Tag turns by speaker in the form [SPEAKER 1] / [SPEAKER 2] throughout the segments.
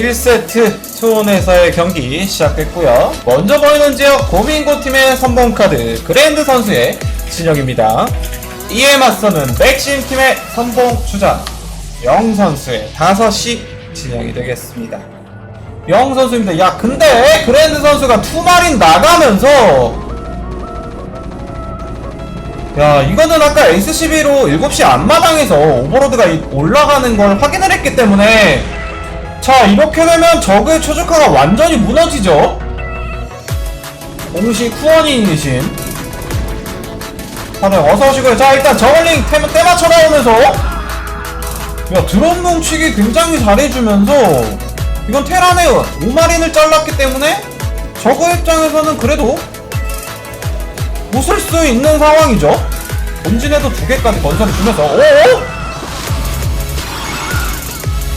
[SPEAKER 1] 1세트 투혼에서의 경기 시작됐고요. 먼저 보이는 지역 고민고 팀의 선봉 카드 그랜드 선수의 진영입니다. 이에 맞서는 맥심 팀의 선봉 주자 영 선수의 5시 진영이 되겠습니다. 영 선수입니다. 야 근데 그랜드 선수가 투마린 나가면서 야 이거는 아까 SCB로 7시 앞마당에서 오버로드가 이- 올라가는 걸 확인을 했기 때문에 자 이렇게 되면 적의 최적화가 완전히 무너지죠 공식 후원인이신 다들 어서오시고요 자 일단 저글링 템, 때맞춰 나오면서 야 드론 뭉치기 굉장히 잘해주면서 이건 테란의 오마린을 잘랐기 때문에 저거 입장에서는 그래도 웃을 수 있는 상황이죠. 본진에도 두 개까지 건설을 주면서 오!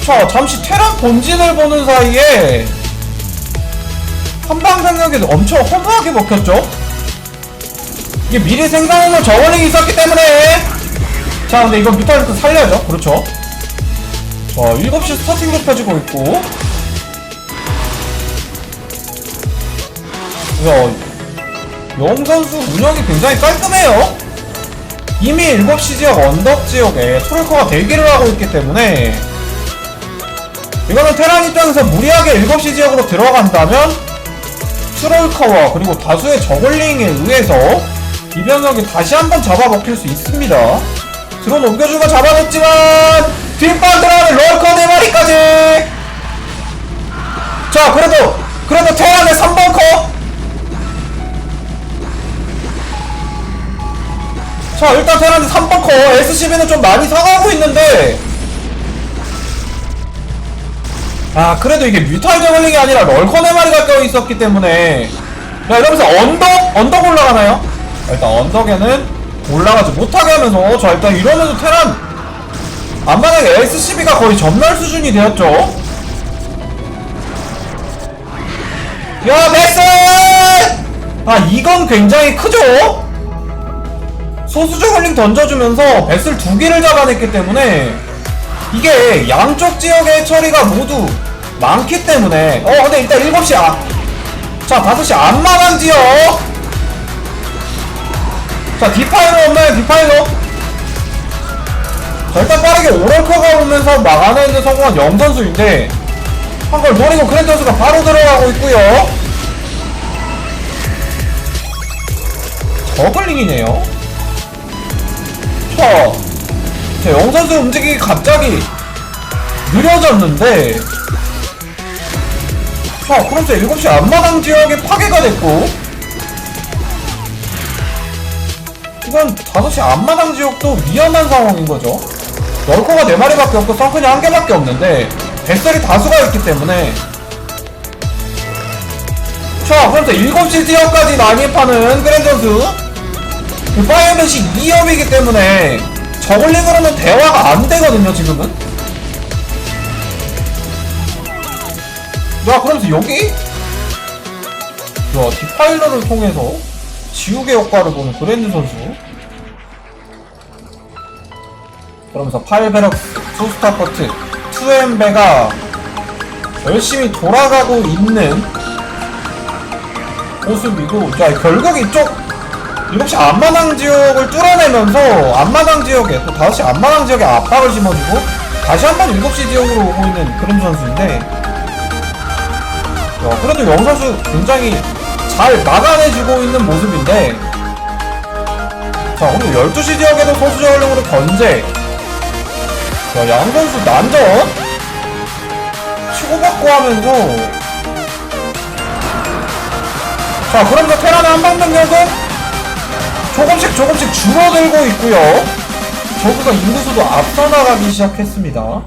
[SPEAKER 1] 자 잠시 테란 본진을 보는 사이에 한방 생각이 엄청 허무하게 먹혔죠. 이게 미리 생산해놓은 저울링이 있었기 때문에 자 근데 이건 뮤탈리스 살려야죠. 그렇죠. 자 7시 스타팅도 펴지고 있고 야 영 선수 운영이 굉장히 깔끔해요. 이미 7시 지역 언덕 지역에 트롤커가 대기를 하고 있기 때문에 이거는 테란 입장에서 무리하게 7시 지역으로 들어간다면 트롤커와 그리고 다수의 저글링에 의해서 이변석이 다시 한번 잡아먹힐 수 있습니다. 드론 옮겨주고 잡아냈지만 뒷발 들어가는 럴커 4마리까지! 자 그래도 그래도 테란의 3번 커 자 일단 테란이 3번 커 SCB는 좀 많이 사가고 있는데 아 그래도 이게 뮤탈 저글링이 아니라 럴커 4마리가 껴있었기 때문에 자 이러면서 언덕? 언덕 올라가나요? 자, 일단 언덕에는 올라가지 못하게 하면서 자 일단 이러면서 테란 안만하게 SCB가 거의 전멸 수준이 되었죠 야 베스! 아 이건 굉장히 크죠? 소수 저글링 던져주면서 배슬 두 개를 잡아냈기 때문에 이게 양쪽 지역의 처리가 모두 많기 때문에 어 근데 일단 7시 아. 자 5시 앞마당 지역. 자 디파이너 없나요? 디파이너 자 일단 빠르게 오럴커가 오면서 막아내는 성공한 영선수인데 한 걸 노리고 크랜 선수가 바로 들어가고 있고요. 저글링이네요. 자, 자 영 선수 움직이기 갑자기 느려졌는데 자 이제 7시 앞마당 지역에 파괴가 됐고 이건 5시 앞마당 지역도 위험한 상황인 거죠. 널커가 4마리밖에 없고 선크이 1개밖에 없는데 뱃살이 다수가 있기 때문에. 자 그럼 이제 7시 지역까지 난입하는 그랜전수. 그 파이어벳이 2업이기 때문에 저글링으로는 대화가 안 되거든요, 지금은. 야, 그러면서 여기? 야, 디파일러를 통해서 지우개 효과를 보는 그랜드 선수. 그러면서 파일베럭 투스타 퍼트, 투엠베가 열심히 돌아가고 있는 모습이고, 자, 결국 이쪽 7시 앞마당 지역을 뚫어내면서 앞마당 지역에 또 5시 앞마당 지역에 압박을 심어주고 다시 한번 7시 지역으로 오고 있는 그런 선수인데 야, 그래도 영 선수 굉장히 잘 막아내주고 있는 모습인데 자 그리고 12시 지역에도 소수 저울링으로 견제. 자, 양 선수 난전. 치고받고 하면서. 자 그러면서 테란의 한방병력은 조금씩 조금씩 줄어들고 있고요. 저그가 인구수도 앞서 나가기 시작했습니다.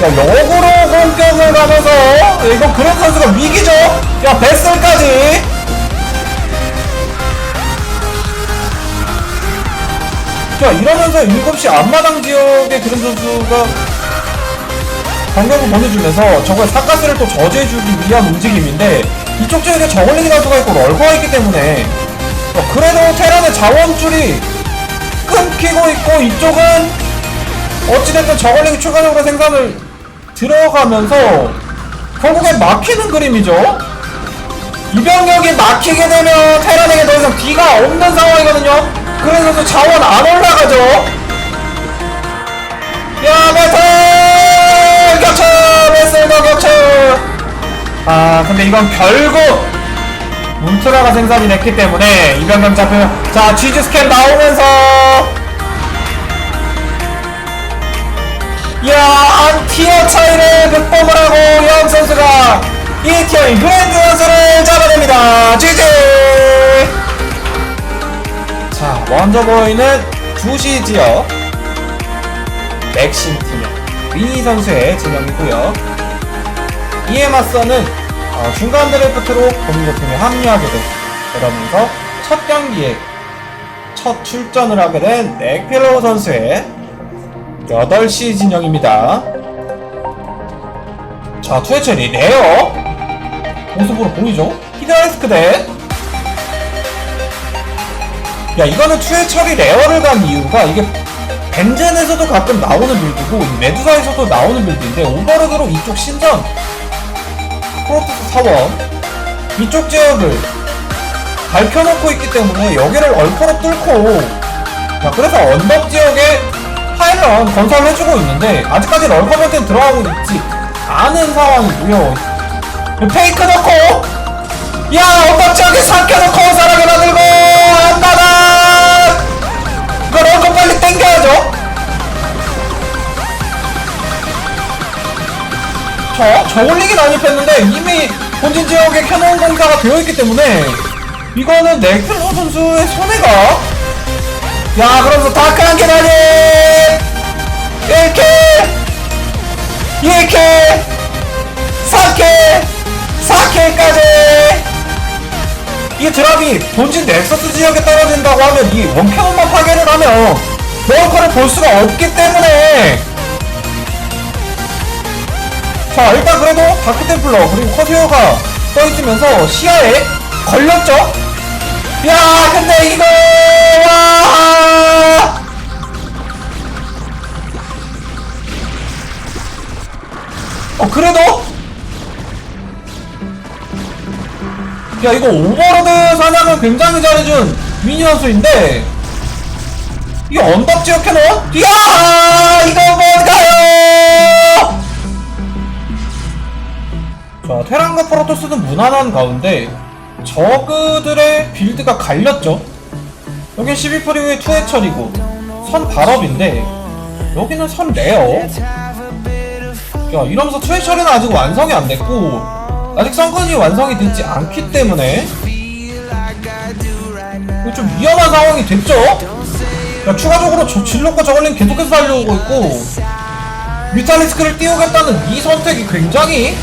[SPEAKER 1] 자, 역으로 공격을 가면서 이거 그런 선수가 위기죠. 야, 베슬까지. 자, 이러면서 7시 앞마당 지역의 그런 선수가 방격을 보내주면서 저거의 사가스를 또 저지해주기 위한 움직임인데 이쪽 지역에 저글링이 선수가 있고 럴커가 있기 때문에 어, 그래도 테란의 자원줄이 끊기고 있고 이쪽은 어찌됐든 저글링이 추가적으로 생산을 들어가면서 결국엔 막히는 그림이죠. 이병력이 막히게 되면 테란에게 더 이상 뒤가 없는 상황이거든요. 그래서 자원 안 올라가죠. 야, 메탈! 격차! 메슬더 격차! 아, 근데 이건 결국 울트라가 생산이 됐기 때문에 이병력 잡히면 자, 취즈 스캔 나오면서 야, 한 티어 차이를 극복을 하고 영 선수가 이 티어인 그랜드 선수를 잡아냅니다. GG! 자, 먼저 보이는 주시 지역 맥신 팀의 위니 선수의 진영이고요. 이에 맞서는 어, 중간 드래프트로 공격팀에 합류하게 된 그러면서 첫 경기에 첫 출전을 하게 된 넥필로우 선수의 8시 진영입니다. 자, 투해철이 레어 모습으로 보이죠? 히드라이스크 대 야, 이거는 투해철이 레어를 간 이유가 이게 벤젠에서도 가끔 나오는 빌드고 이 메두사에서도 나오는 빌드인데 오버로드로 이쪽 신전 프로토스 사원 이쪽 지역을 밝혀놓고 있기 때문에 여기를 얼포로 뚫고 자 그래서 언덕 지역에 파일런 건설해주고 있는데 아직까지 럴커버튼 들어가고 있지 않은 상황이고요. 페이크 넣고 야 언덕 지역에 삼켜놓고 사람을 만들고 안나다! 이거 럴커 빨리 땡겨야죠 저 저글링이 난입했는데 이미 본진 지역에 캐논 공사가 되어있기 때문에 이거는 넥플로 선수의 손해가. 야 그러면서 다크 한개 난입 1킬! 2킬! 4킬! 4킬까지! 이 드랍이 본진 넥서스 지역에 떨어진다고 하면 이 원캐논만 파괴를 하면 럴커를 볼 수가 없기 때문에 자 일단 그래도 다크템플러 그리고 커세어가 떠있으면서 시야에 걸렸죠? 야 근데 이거 와 어, 그래도? 야, 이거 오버로드 사냥을 굉장히 잘해준 미니 선수인데, 이게 언덕 지역 캐논? 이야! 이거 뭔가요? 자, 테란과 프로토스는 무난한 가운데, 저그들의 빌드가 갈렸죠? 여긴 12프리우의 투해철이고, 선 발업인데, 여기는 선 레어. 야 이러면서 처리는 아직 완성이 안 됐고 아직 성건이 완성이 되지 않기 때문에 좀 위험한 상황이 됐죠? 야 추가적으로 저 질럿과 저걸링 계속해서 달려오고 있고 뮤탈리스크를 띄우겠다는 이 선택이 굉장히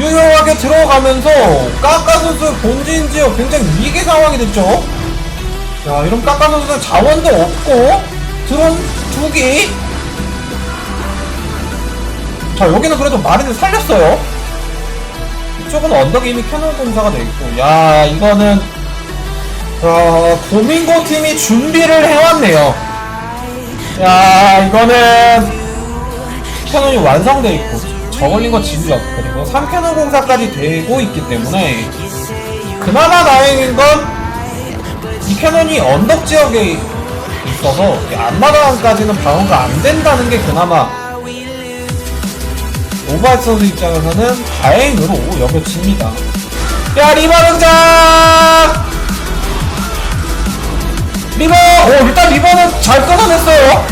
[SPEAKER 1] 유효하게 들어가면서 까까 선수 본진 지역 굉장히 위기 상황이 됐죠? 야 이런 까까 선수는 자원도 없고 드론 두기. 자 여기는 그래도 마린을 살렸어요. 이쪽은 언덕이 이미 캐논 공사가 돼 있고. 야 이거는 어, 도민고 팀이 준비를 해왔네요. 야 이거는 캐논이 완성돼 있고 저걸린 진력 그리고 3캐논 공사까지 되고 있기 때문에 그나마 다행인 건 이 캐논이 언덕 지역에 있어서 이 앞마당까지는 방어가 안 된다는 게 그나마 오바이트 선수 입장에서는 다행으로 여겨집니다. 야, 리버 등장! 리버! 오, 일단 리버는 잘 끊어냈어요.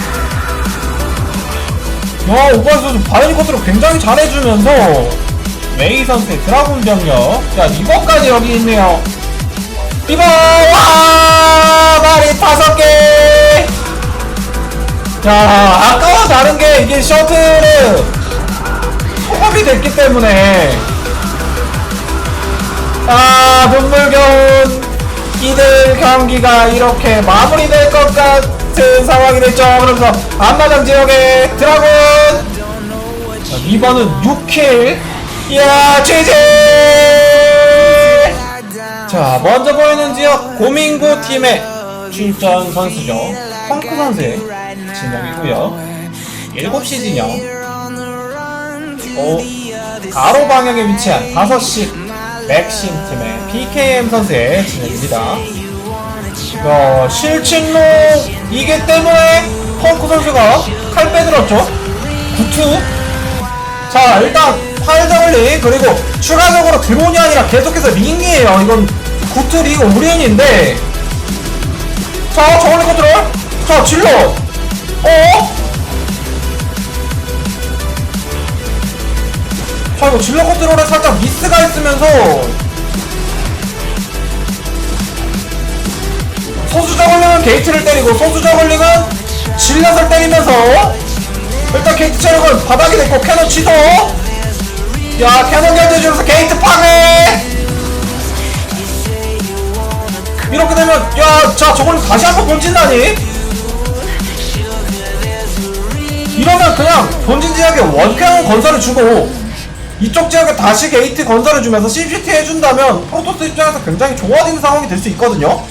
[SPEAKER 1] 야, 오바이트 선수 바이니 코트를 굉장히 잘해주면서 메이 선수의 드라군 병력. 자, 리버까지 여기 있네요. 리버! 와! 말이 다섯 개! 자, 아까와 다른 게 이게 셔틀을 소급이 됐기 때문에 아 눈물겨운 이들 경기가 이렇게 마무리될 것 같은 상황이 됐죠 그러면서 앞마당 지역에 드라군 자, 리버는 6킬 이야 GG 자 먼저 보이는 지역 고민구 팀의 출전 선수죠 펑크 선수의 진영이고요 7시 진영 그리고 가로 방향에 위치한 5시 맥심 팀의 PKM 선수의 진영입니다. 어, 실친로 이기 때문에 펑크 선수가 칼 빼들었죠. 구투. 자, 일단 팔저글링 그리고 추가적으로 드론이 아니라 계속해서 링이에요. 이건 리그 오리엔인데. 자, 저걸링 컨트롤. 자, 질러. 어? 자, 이거 질러 컨트롤에 살짝 미스가 있으면서 소수 저글링은 게이트를 때리고 소수 저글링은 질럿을 때리면서 일단 게이트 체력은 바닥이 됐고 캐논 취소 야 캐논 견제주면서 게이트 파괴! 이렇게 되면 야자 저걸 다시 한번 본진다니? 이러면 그냥 본진 지역에 원캐논 건설을 주고 이쪽 지역에 다시 게이트 건설을 주면서 CCT 해준다면 프로토스 입장에서 굉장히 좋아지는 상황이 될 수 있거든요?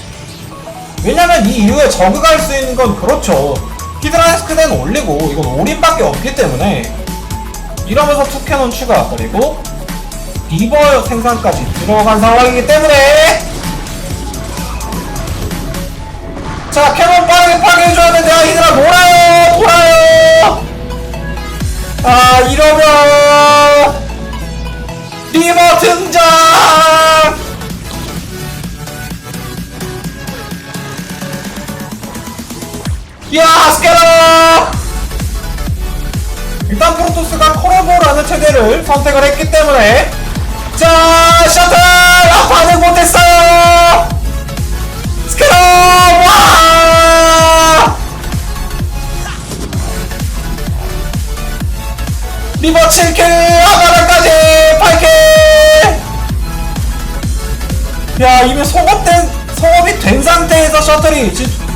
[SPEAKER 1] 왜냐면 이 이후에 저그가 할 수 있는 건 그렇죠. 히드라이스크는 올리고 이건 올인밖에 없기 때문에 이러면서 투캐논 추가 그리고 리버 생산까지 들어간 상황이기 때문에 자 캐논 빠르게 파괴해줘야 돼 내가 히드라 몰아요 돌아요! 아 이러면 리버 등장 야 스캐러 일단 프로토스가 코로보라는 체제를 선택을 했기 때문에. 자 셔틀! 아 반응 못했어요! 스캐러 와! 리버 7킬 아바라까지! 8킬! 야 이미 속업된 속업이 된 상태에서 셔틀이 지금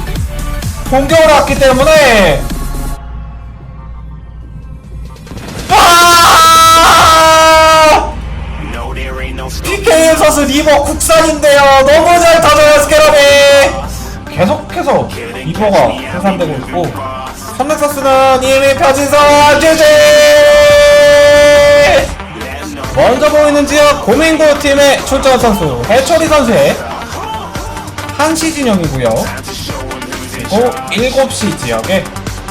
[SPEAKER 1] 공격을 왔기 때문에. PKM 선수 리버 국산인데요. 너무 잘 터져요, 스캐럽이. 계속해서 리버가 생산되고 있고 삼넥서스는 이미 펴진서 GG! 먼저 보이는 지역 고민고 팀의 출전 선수 해철이 선수의 한시 진영이고요. 그리고 7시 지역에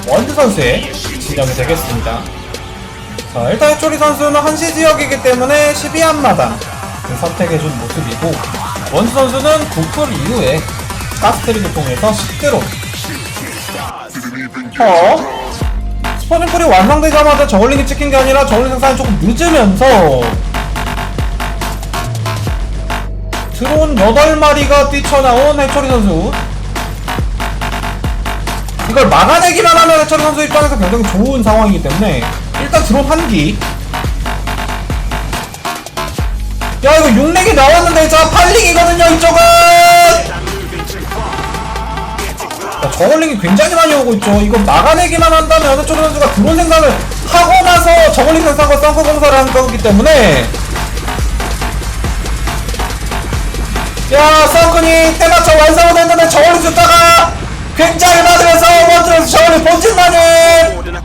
[SPEAKER 1] 원드 선수의 진영이 되겠습니다. 자, 일단 해초리 선수는 한시 지역이기 때문에 12한마당 선택해준 모습이고 원드 선수는 9풀 이후에 가스트리를 통해서 10대로 어? 스포닝풀이 완성되자마자 저글링이 찍힌 게 아니라 저글링 생산이 조금 늦으면서 드론 8마리가 뛰쳐나온 해초리 선수 이걸 막아내기만 하면 해철 선수 입장에서 굉장히 좋은 상황이기 때문에 일단 드론 한기. 야 이거 6렉이 나왔는데 자 8릭이거든요 이쪽은! 자, 저글링이 굉장히 많이 오고 있죠. 이거 막아내기만 한다면 해철 선수가 드론 생산을 하고 나서 저글링 생산과 썬커 공사를 한 거기 때문에. 야 썬크니 때맞춰 완성은 했는데 저글링 숫자가 굉장히 많으면서 원트에서 저글링 본진만이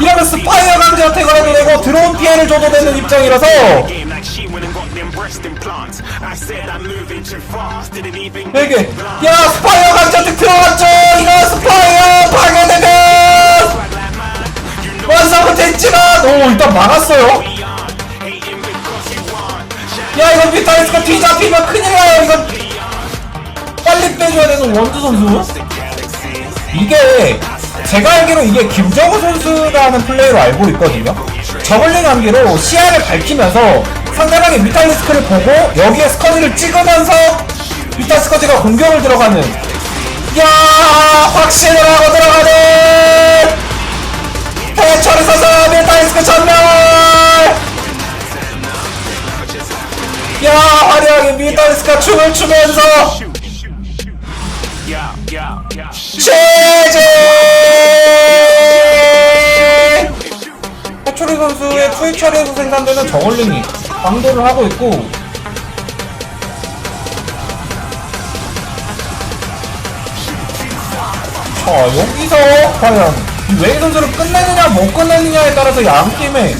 [SPEAKER 1] 이러면 스파이어 강제 어택을 해도 되고 드론 피해를 줘도 되는 입장이라서. 이게 야 스파이어 강제 어택 들어갔죠? 이거 스파이어 파괴되면 완성은 됐지만 오 일단 막았어요. 야 이건 비타이스가 뒤잡히면 큰일 나요 이건 빨리 빼줘야 되는 원두 선수 이게 제가 알기로 이게 김정우 선수라는 플레이로 알고 있거든요. 저글링 한기로 시야를 밝히면서 상대방의 미탈리스크를 보고 여기에 스커지를 찍으면서 미탈 스커지가 공격을 들어가는 야 확신을 하고 들어가는 해철이 선수 미탈리스크 전멸! 야 화려하게 미탈리스크가 춤을 추면서 제제 해초리 선수의 투입 처리에서 생산되는 저걸링이 광도를 하고 있고. 자 여기서 과연 이 웨이 선수를 끝내느냐 못 끝내느냐에 따라서 양 팀의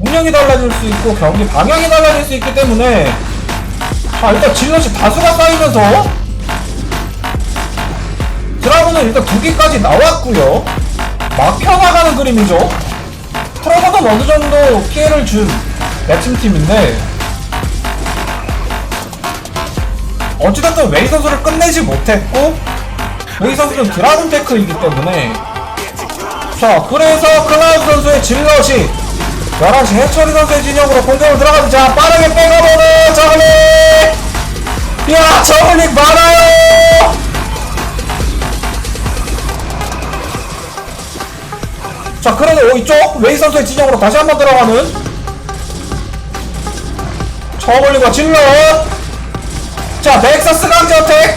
[SPEAKER 1] 운영이 달라질 수 있고 경기 방향이 달라질 수 있기 때문에 자 일단 질럿이 다수가 쌓이면서 드라군은 일단 두 개까지 나왔고요. 막혀나가는 그림이죠. 트러버는 어느 정도 피해를 준 매칭 팀인데 어찌됐든 웨이 선수를 끝내지 못했고 웨이 선수는 드라군 테크이기 때문에. 자 그래서 클라우드 선수의 질럿이 11시 해처리 선수의 진영으로 공격을 들어가서 자 빠르게 백업오는 저글링! 야 저글링 많아요 자 그래도 이쪽 웨이 선수의 진영으로 다시 한 번 들어가는 저글링과 질럿. 자 넥서스 강제 어택.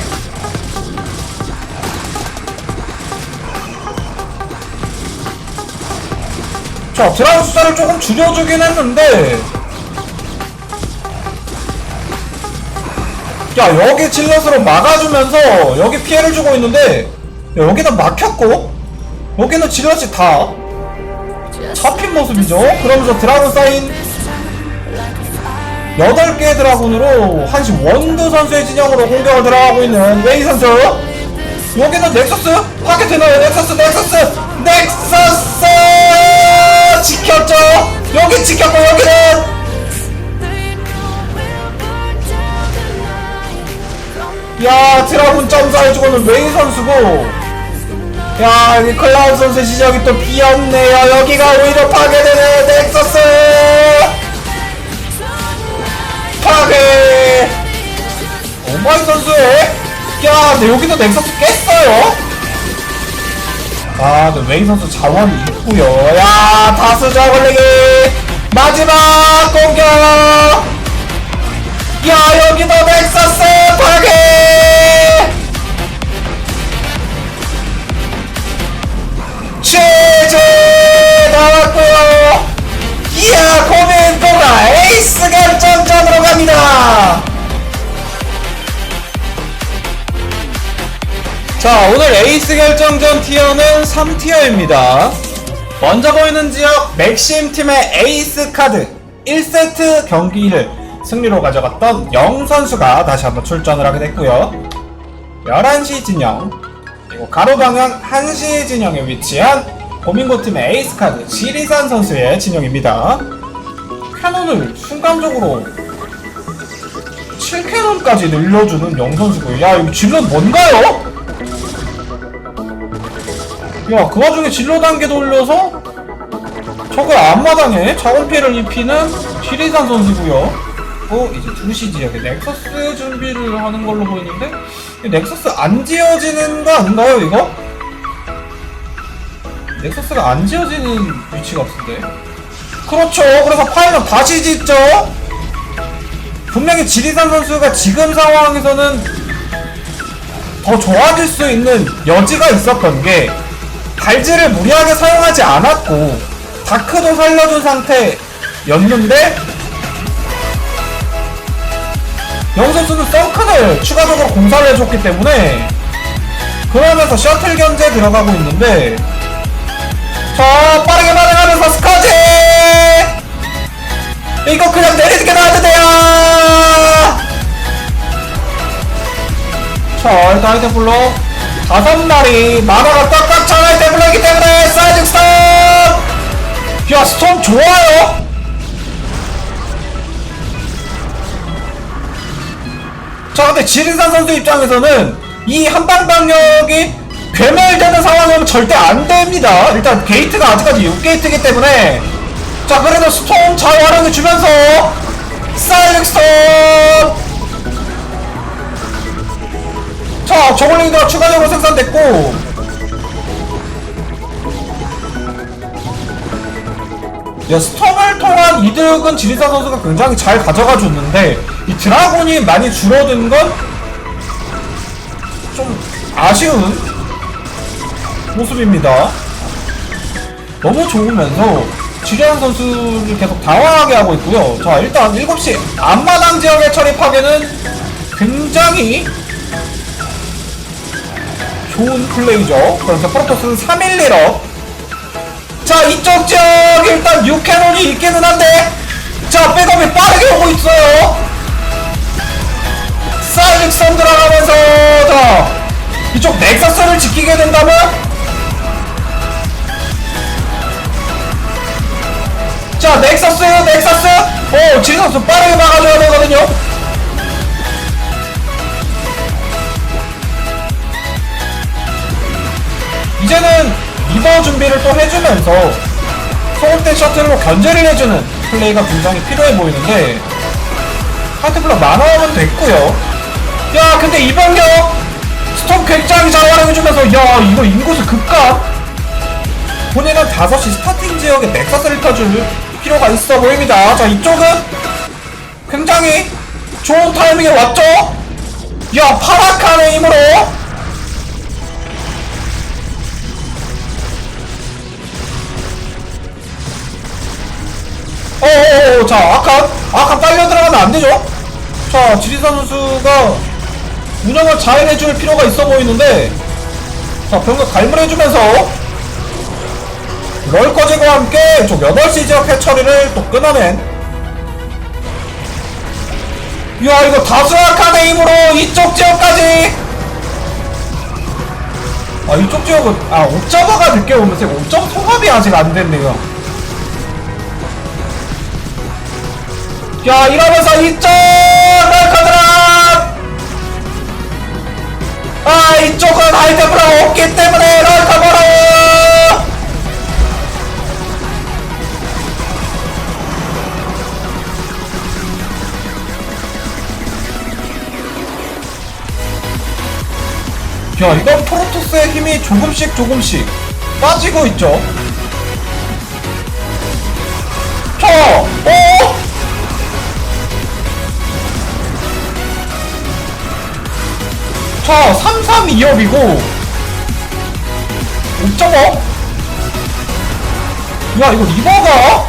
[SPEAKER 1] 자 드라운 숫자를 조금 줄여주긴 했는데. 야 여기 질럿으로 막아주면서 여기 피해를 주고 있는데 야, 여기는 막혔고 여기는 질럿이 다 잡힌 모습이죠. 그러면서 드라군 사인 8개의 드라군으로 한시 원두 선수의 진영으로 공격을 들어가고 있는 웨이 선수. 여기는 넥서스? 파괴 되나요. 넥서스 넥서스 넥서스! 지켰죠? 여기 지켰고 여기는! 야 드라군 점사해주고는 웨이 선수고 야 여기 클라우드 선수 지적이 또 비었네요. 여기가 오히려 파괴되는 넥서스! 파괴! 오마이 선수의 야 근데 여기도 넥서스 깼어요? 아 근데 웨이 선수 자원이 있구요. 야 다수 저글링이 마지막 공격! 야 여기도 자 오늘 에이스 결정전 티어는 3티어입니다. 먼저 보이는 지역 맥심 팀의 에이스 카드. 1세트 경기를 승리로 가져갔던 영 선수가 다시 한번 출전을 하게 됐고요. 11시 진영 그리고 가로 방향 1시 진영에 위치한 고민고 팀의 에이스 카드 지리산 선수의 진영입니다. 캐논을 순간적으로 7캐논까지 늘려주는 영 선수고요. 야 이거 질럿 뭔가요? 야, 그 와중에 진로 단계도 올려서 적을 앞마당에 자원 피해를 입히는 시리산 선수고요. 어, 이제 2시 지역에 넥서스 준비를 하는 걸로 보이는데 이 넥서스 안 지어지는 거 아닌가요, 이거? 넥서스가 안 지어지는 위치 같은데. 그렇죠. 그래서 파이널 다시 짓죠. 분명히 지리산 선수가 지금 상황에서는 더 좋아질 수 있는 여지가 있었던 게 발즈를 무리하게 사용하지 않았고 다크도 살려준 상태였는데 영 선수는 썬큰을 추가적으로 공사를 해줬기 때문에 그러면서 셔틀 견제 들어가고 있는데 자 빠르게 반응하면서 스카지! 이거 그냥 내리게 놔도 돼요! 자 일단 아이템플러 다섯 마리 만화가 꽉꽉 찬아 이템플러이기 때문에 사이징 스톰 야 스톰 좋아요? 자 근데 지린산 선수 입장에서는 이 한방 방역이 괴멸되는 상황이면 절대 안 됩니다. 일단 게이트가 아직까지 6게이트이기 때문에. 자 그래도 스톰 잘 활용해 주면서 사이징 스톰 자, 저글링도 추가적으로 생산됐고 야, 스톰을 통한 이득은 지리사 선수가 굉장히 잘 가져가 줬는데 이 드라곤이 많이 줄어든 건 좀 아쉬운 모습입니다. 너무 좋으면서 지리한 선수를 계속 당황하게 하고 있고요. 자, 일단 7시 앞마당 지역의 처리 파괴는 굉장히 좋은 플레이죠. 그래서 프로토스는 3-1-1업 자 이쪽 지역 일단 6캐논이 있기는 한데 자 백업이 빠르게 오고 있어요. 사이닉선 들어가면서 자 이쪽 넥서스를 지키게 된다면? 자 넥서스 넥서스. 오 지선수 빠르게 막아줘야 되거든요. 이제는 리버 준비를 또 해주면서 소울대 셔틀로 견제를 해주는 플레이가 굉장히 필요해 보이는데 하트블럭 만화하면 됐고요. 야 근데 이병경 스톰 굉장히 잘 활용해주면서 야 이거 인구수 급감! 본인은 5시 스타팅 지역에 넥서스를 켜줄 필요가 있어 보입니다. 자 이쪽은 굉장히 좋은 타이밍에 왔죠? 야 파라칸의 힘으로 자 아칸 아칸 빨려 들어가면 안 되죠? 자 지리산 선수가 운영을 잘 해줄 필요가 있어 보이는데 자 병력 갈무해주면서 럴커제과 함께 좀 8시 지역 해처리를 또 끊어낸. 이야 이거 다수 아칸의 힘으로 이쪽 지역까지! 아 이쪽 지역은 아 옵저버가 늦게 오면서 옵저버 통합이 아직 안 됐네요 야 이러면서 이쪽 럴커들아 아 이쪽은 하이템프가 없기 때문에 럴커 벌어 야 이건 프로토스의 힘이 조금씩 조금씩 빠지고 있죠 자, 332업이고 5.5? 야, 이거 리버가?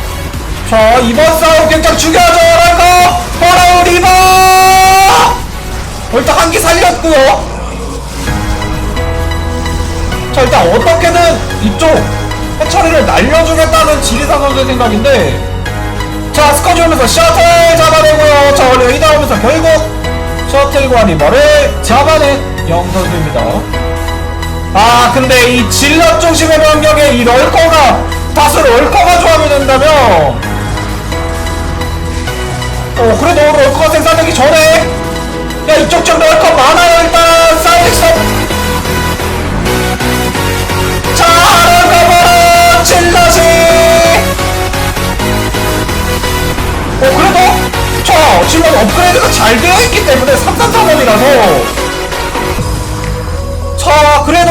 [SPEAKER 1] 자, 이번 싸움 굉장히 중요하죠, 랄거! 바로 리버! 어, 일단 한 개 살렸고요 자, 일단 어떻게든 이쪽 해처리를 날려주겠다는 지리사 선수의 생각인데 자, 스커지 오면서 셔틀 잡아내고요. 자, 레이 나오면서 결국 셔틀과 리버를 잡아낸 영선수입니다. 아, 근데 이 질럿 중심의 병력에 이 럴커가 다수 럴커가 조합이 된다면 어, 그래도 럴커가 생산되기 전에 야, 이쪽 좀 럴커 많아요, 일단. 사이렉션. 자, 럴커 질럿이 지금 업그레이드가 잘 되어 있기 때문에 333원이라서. 자 그래도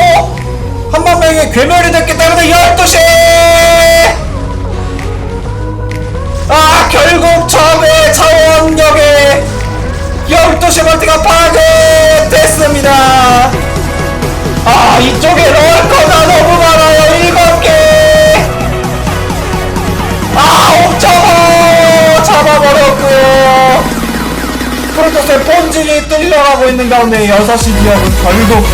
[SPEAKER 1] 한만 명이 괴멸이 됐기 때문에 12시! 아 결국 적의 차원역에 12시 멀티가 파 프로토스의 본진이 뚫려가고 있는 가운데 6시 기업은 결국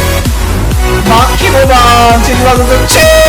[SPEAKER 1] 막히고만 진라 선수 최